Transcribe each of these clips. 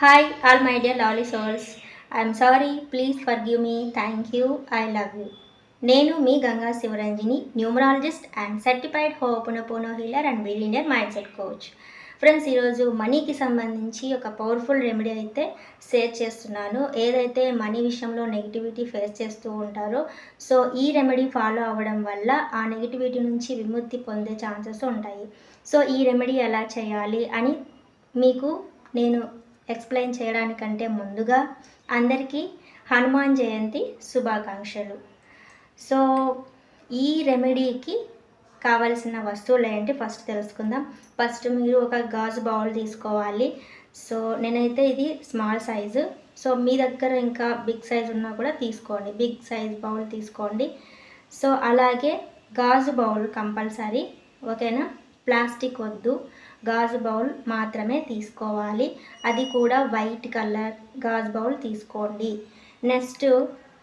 Hi all my dear lovely souls I'm sorry please forgive me thank you I love you నేను మీ Ganga Sivaranjani numerologist and certified Ho'oponopono healer and billionaire mindset coach friends ఈరోజు మనీకి సంబంధించి ఒక powerful remedy అయితే share చేస్తున్నాను. ఏదైతే money విషయంలో negativity face చేస్తూ ఉంటారో సో ఈ రెమెడీ ఫాలో అవ్వడం వల్ల ఆ నెగిటివిటీ నుంచి విముక్తి పొందే ఛాన్సెస్ ఉంటాయి. సో ఈ రెమెడీ ఎలా చేయాలి అని మీకు నేను ఎక్స్ప్లెయిన్ చేయడానికంటే ముందుగా అందరికీ హనుమాన్ జయంతి శుభాకాంక్షలు. సో ఈ రెమెడీకి కావలసిన వస్తువులు ఏంటి? ఫస్ట్ తెలుసుకుందాం. ఫస్ట్ మీరు ఒక గాజు బౌల్ తీసుకోవాలి. సో నేనైతే ఇది స్మాల్ సైజు. సో మీ దగ్గర ఇంకా బిగ్ సైజ్ ఉన్నా కూడా తీసుకోండి. బిగ్ సైజ్ బౌల్ తీసుకోండి. సో అలాగే గాజు బౌల్ కంపల్సరీ. ఓకేనా? ప్లాస్టిక్ వద్దు. గాజు బౌల్ మాత్రమే తీసుకోవాలి. అది కూడా వైట్ కలర్ గాజు బౌల్ తీసుకోండి. నెక్స్ట్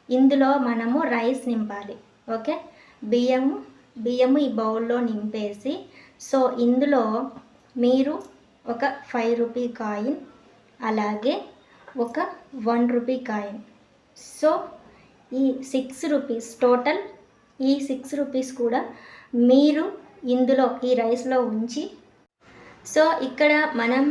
ఇందులో మనము రైస్ నింపాలి. ఓకే? బియ్యము బియ్యము ఈ బౌల్లో నింపేసి సో ఇందులో మీరు ఒక ఫైవ్ రూపీ కాయిన్ అలాగే ఒక వన్ రూపీ కాయిన్. సో ఈ సిక్స్ రూపీస్ టోటల్ ఈ సిక్స్ రూపీస్ కూడా మీరు ఇందులో ఈ రైస్లో ఉంచి సో ఇక్కడ మనం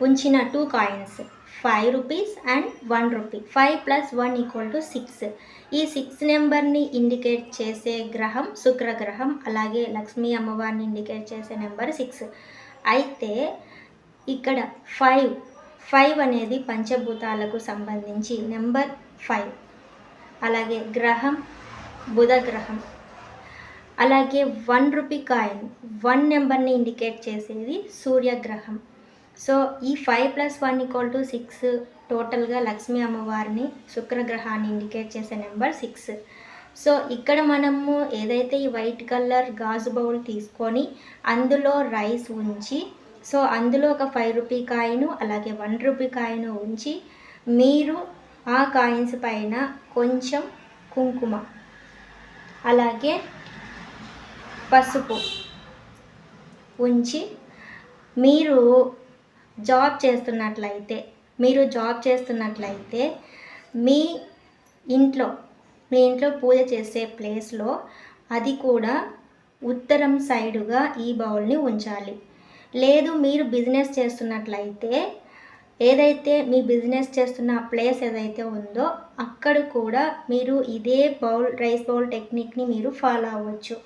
ఉంచిన two coins five rupees and one rupee five plus one equal to six ఈ సిక్స్ నెంబర్ని ఇండికేట్ చేసే గ్రహం శుక్రగ్రహం అలాగే లక్ష్మీ అమ్మవారిని ఇండికేట్ చేసే నెంబర్ సిక్స్ అయితే ఇక్కడ ఫైవ్ ఫైవ్ అనేది పంచభూతాలకు సంబంధించి నెంబర్ ఫైవ్ అలాగే గ్రహం బుధ గ్రహం. అలాగే వన్ రూపీ కాయిన్ వన్ నెంబర్ని ఇండికేట్ చేసేది సూర్యగ్రహం. సో ఈ five plus one equal to six టోటల్గా లక్ష్మీ అమ్మవారిని శుక్రగ్రహాన్ని ఇండికేట్ చేసే నెంబర్ సిక్స్. సో ఇక్కడ మనము ఏదైతే ఈ వైట్ కలర్ గాజు బౌల్ తీసుకొని అందులో రైస్ ఉంచి సో అందులో ఒక ఫైవ్ రూపీ కాయిను అలాగే వన్ రూపీ కాయిను ఉంచి మీరు ఆ కాయిన్స్ పైన కొంచెం కుంకుమ అలాగే పసుపు ఉంచి మీరు జాబ్ చేస్తున్నట్లయితే మీరు జాబ్ చేస్తున్నట్లయితే మీ ఇంట్లో మీ ఇంట్లో పూజ చేసే ప్లేస్లో అది కూడా ఉత్తరం సైడుగా ఈ బౌల్ని ఉంచాలి. లేదు మీరు బిజినెస్ చేస్తున్నట్లయితే ఏదైతే మీ బిజినెస్ చేస్తున్న ప్లేస్ ఏదైతే ఉందో అక్కడ కూడా మీరు ఇదే బౌల్ రైస్ బౌల్ టెక్నిక్ని మీరు ఫాలో అవ్వచ్చు.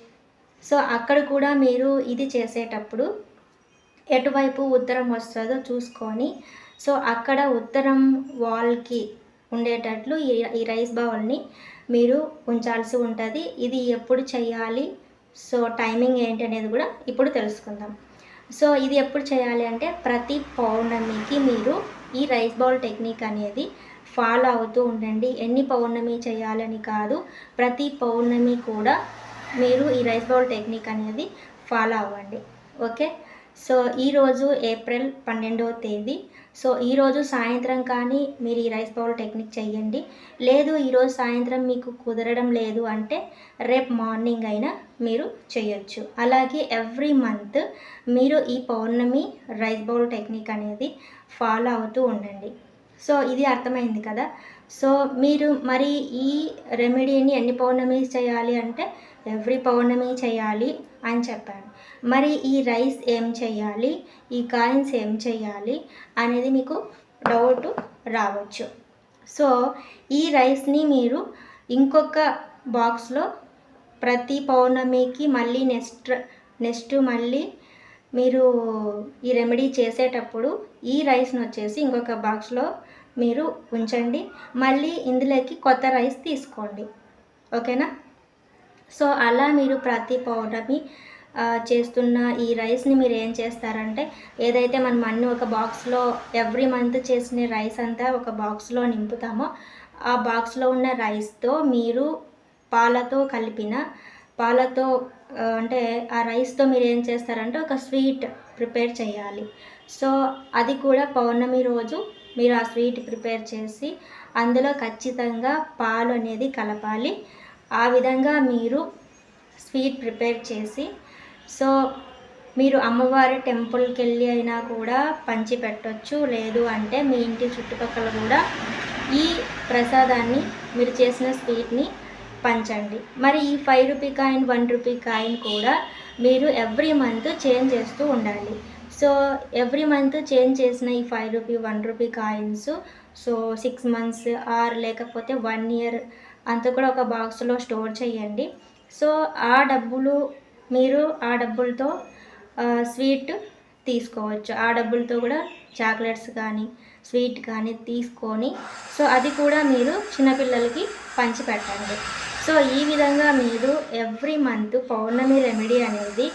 సో అక్కడ కూడా మీరు ఇది చేసేటప్పుడు ఎటువైపు ఉత్తరం వస్తుందో చూసుకొని సో అక్కడ ఉత్తరం వాల్కి ఉండేటట్లు ఈ ఈ రైస్ బౌల్ని మీరు ఉంచాల్సి ఉంటుంది. ఇది ఎప్పుడు చేయాలి? సో టైమింగ్ ఏంటి అనేది కూడా ఇప్పుడు తెలుసుకుందాం. సో ఇది ఎప్పుడు చేయాలి అంటే ప్రతి పౌర్ణమికి మీరు ఈ రైస్ బౌల్ టెక్నిక్ అనేది ఫాలో అవుతూ ఉండండి. ఎన్ని పౌర్ణమి చేయాలని కాదు ప్రతి పౌర్ణమి కూడా మీరు ఈ రైస్ బౌల్ టెక్నిక్ అనేది ఫాలో అవ్వండి. ఓకే సో ఈరోజు ఏప్రిల్ పన్నెండవ తేదీ. సో ఈరోజు సాయంత్రం కానీ మీరు ఈ రైస్ బౌల్ టెక్నిక్ చేయండి లేదు ఈరోజు సాయంత్రం మీకు కుదరడం లేదు అంటే రేపు మార్నింగ్ అయినా మీరు చేయొచ్చు అలాగే ఎవ్రీ మంత్ మీరు ఈ పౌర్ణమి రైస్ బౌల్ టెక్నిక్ అనేది ఫాలో అవుతూ ఉండండి. సో ఇది అర్థమైంది కదా. సో మీరు మరి ఈ రెమెడీని ఎన్ని పౌర్ణమి చేయాలి అంటే ఎవ్రీ పౌర్ణమి చేయాలి అని చెప్పాను మరి ఈ రైస్ ఏం చేయాలి? ఈ కాయిన్స్ ఏం చేయాలి? అనేది మీకు డౌట్ రావచ్చు. సో ఈ రైస్ని మీరు ఇంకొక బాక్స్లో ప్రతి పౌర్ణమికి మళ్ళీ నెక్స్ట్ నెక్స్ట్ మళ్ళీ మీరు ఈ రెమెడీ చేసేటప్పుడు ఈ రైస్ను వచ్చేసి ఇంకొక బాక్స్లో మీరు ఉంచండి. మళ్ళీ ఇందులోకి కొత్త రైస్ తీసుకోండి. ఓకేనా సో అలా మీరు ప్రతి పౌర్ణమి చేస్తున్న ఈ రైస్ని మీరు ఏం చేస్తారంటే ఏదైతే మనం అన్ని ఒక బాక్స్లో ఎవ్రీ మంత్ చేసిన రైస్ అంతా ఒక బాక్స్లో నింపుతామో ఆ బాక్స్లో ఉన్న రైస్తో మీరు పాలతో కలిపిన పాలతో అంటే ఆ రైస్తో మీరు ఏం చేస్తారంటే ఒక స్వీట్ ప్రిపేర్ చేయాలి. సో అది కూడా పౌర్ణమి రోజు మీరు ఆ స్వీట్ ప్రిపేర్ చేసి అందులో ఖచ్చితంగా పాలు అనేది కలపాలి. ఆ విధంగా మీరు స్వీట్ ప్రిపేర్ చేసి సో మీరు అమ్మవారి టెంపుల్కి వెళ్ళి అయినా కూడా పంచి పెట్టొచ్చు. లేదు అంటే మీ ఇంటి చుట్టుపక్కల కూడా ఈ ప్రసాదాన్ని మీరు చేసిన స్వీట్ని పంచండి. మరి ఈ five rupee coin one rupee coin కూడా మీరు ఎవ్రీ మంత్ చేంజ్ చేస్తూ ఉండాలి. సో ఎవ్రీ మంత్ చేంజ్ చేసిన ఈ five rupee one rupee coins so six months or లేకపోతే వన్ ఇయర్ అంతా కూడా ఒక బాక్స్లో స్టోర్ చేయండి. సో ఆ డబ్బులు మీరు ఆ డబ్బులతో స్వీట్ తీసుకోవచ్చు. ఆ డబ్బులతో కూడా చాక్లెట్స్ కానీ స్వీట్ కానీ తీసుకొని సో అది కూడా మీరు చిన్నపిల్లలకి పంచిపెట్టండి. సో ఈ విధంగా మీరు ఎవ్రీ మంత్ పౌర్ణమి రెమెడీ అనేది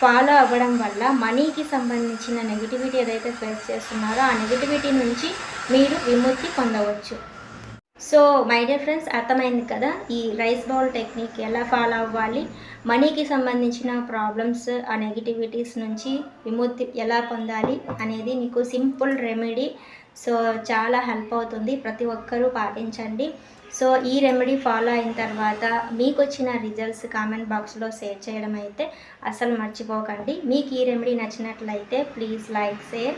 ఫాలో అవ్వడం వల్ల మనీకి సంబంధించిన నెగిటివిటీ ఏదైతే ఫేస్ చేస్తున్నారో ఆ నెగిటివిటీ నుంచి మీరు విముక్తి పొందవచ్చు. సో మై డియర్ ఫ్రెండ్స్ అర్థమైంది కదా? ఈ రైస్ బౌల్ టెక్నిక్ ఎలా ఫాలో అవ్వాలి? మనీకి సంబంధించిన ప్రాబ్లమ్స్ ఆ నెగిటివిటీస్ నుంచి విముక్తి ఎలా పొందాలి అనేది మీకు సింపుల్ రెమెడీ సో చాలా హెల్ప్ అవుతుంది. ప్రతి ఒక్కరూ పాటించండి. సో ఈ రెమెడీ ఫాలో అయిన తర్వాత మీకు వచ్చిన రిజల్ట్స్ కామెంట్ బాక్స్లో షేర్ చేయడం అయితే అసలు మర్చిపోకండి. మీకు ఈ రెమెడీ నచ్చినట్లయితే please like share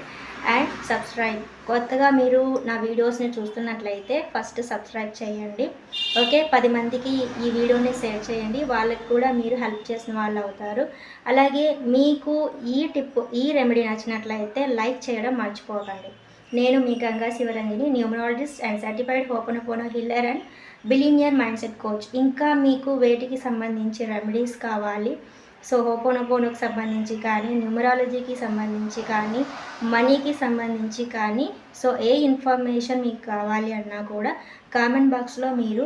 and subscribe. కొత్తగా మీరు నా వీడియోస్ని చూస్తున్నట్లయితే ఫస్ట్ సబ్స్క్రైబ్ చేయండి. ఓకే? పది మందికి ఈ వీడియోని షేర్ చేయండి. వాళ్ళకి కూడా మీరు హెల్ప్ చేసిన వాళ్ళు అవుతారు. అలాగే మీకు ఈ టిప్ ఈ రెమెడీ నచ్చినట్లయితే లైక్ చేయడం మర్చిపోకండి. నేను మీ Ganga Sivaranjani numerologist and certified Ho'oponopono healer and billionaire mindset coach. ఇంకా మీకు వేటికి సంబంధించి రెమెడీస్ కావాలి సో హోపోనోపోనోకి సంబంధించి కానీ న్యూమరాలజీకి సంబంధించి కానీ మనీకి సంబంధించి కానీ సో ఏ ఇన్ఫర్మేషన్ మీకు కావాలి అన్నా కూడా కామెంట్ బాక్స్లో మీరు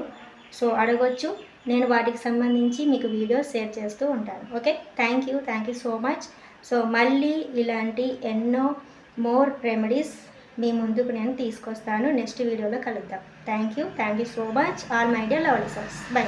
సో అడగొచ్చు. నేను వాటికి సంబంధించి మీకు వీడియోస్ షేర్ చేస్తూ ఉంటాను. Okay? Thank you. Thank you so much. So మళ్ళీ ఇలాంటి ఎన్నో మోర్ రెమెడీస్ మీ ముందుకు నేను తీసుకొస్తాను. నెక్స్ట్ వీడియోలో కలుద్దాం. Thank you thank you so much all my dear lovely souls bye